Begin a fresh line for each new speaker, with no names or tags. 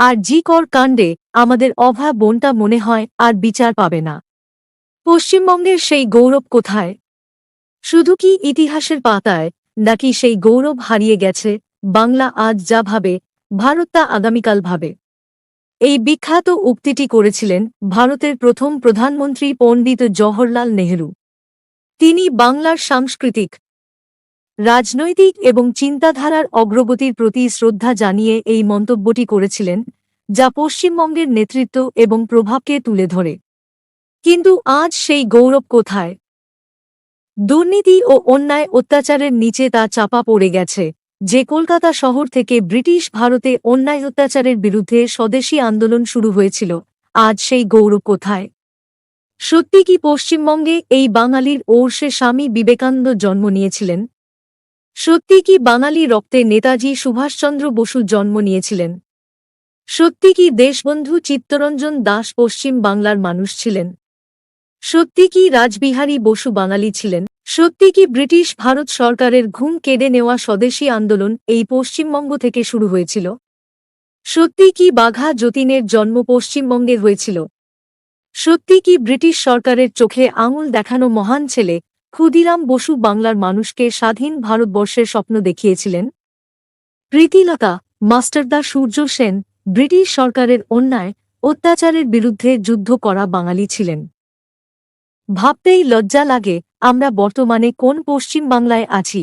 আর জি কর কাণ্ডে আমাদের অভা বোনটা মনে হয় আর বিচার পাবে না। পশ্চিমবঙ্গের সেই গৌরব কোথায়? শুধু কি ইতিহাসের পাতায়, নাকি সেই গৌরব হারিয়ে গেছে, বাংলা আজ যা ভাবে, ভারত তা আগামীকাল ভাবে। এই বিখ্যাত উক্তিটি করেছিলেন ভারতের প্রথম প্রধানমন্ত্রী পণ্ডিত জওহরলাল নেহরু। তিনি বাংলার সাংস্কৃতিক রাজনৈতিক এবং চিন্তাধারার অগ্রগতির প্রতি শ্রদ্ধা জানিয়ে এই মন্তব্যটি করেছিলেন, যা পশ্চিমবঙ্গের নেতৃত্ব এবং প্রভাবকে তুলে ধরে। কিন্তু আজ সেই গৌরব কোথায়? দুর্নীতি ও অন্যায় অত্যাচারের নিচে তা চাপা পড়ে গেছে, যে কলকাতা শহর থেকে ব্রিটিশ ভারতে অন্যায় অত্যাচারের বিরুদ্ধে স্বদেশী আন্দোলন শুরু হয়েছিল, আজ সেই গৌরব কোথায়? সত্যি কি পশ্চিমবঙ্গে এই বাঙালির ওর্ষে স্বামী বিবেকানন্দ জন্ম নিয়েছিলেন? সত্যি কি বাঙালি রক্তে নেতাজি সুভাষচন্দ্র বসু জন্ম নিয়েছিলেন? সত্যি কি দেশবন্ধু চিত্তরঞ্জন দাস পশ্চিম বাংলার মানুষ ছিলেন? সত্যি কি রাজবিহারী বসু বাঙালি ছিলেন? সত্যি কি ব্রিটিশ ভারত সরকারের ঘুম কেড়ে নেওয়া স্বদেশী আন্দোলন এই পশ্চিমবঙ্গ থেকে শুরু হয়েছিল? সত্যি কি বাঘা যতীনের জন্ম পশ্চিমবঙ্গে হয়েছিল? সত্যি কি ব্রিটিশ সরকারের চোখে আঙুল দেখানো মহান ছেলে ক্ষুদিরাম বসু বাংলার মানুষকে স্বাধীন ভারতবর্ষের স্বপ্ন দেখিয়েছিলেন। প্রীতিলতা, মাস্টারদা সূর্য সেন, ব্রিটিশ সরকারের অন্যায়, অত্যাচারের বিরুদ্ধে যুদ্ধ করা বাঙালি ছিলেন। ভাবতেই লজ্জা লাগে আমরা বর্তমানে কোন পশ্চিম বাংলায় আছি।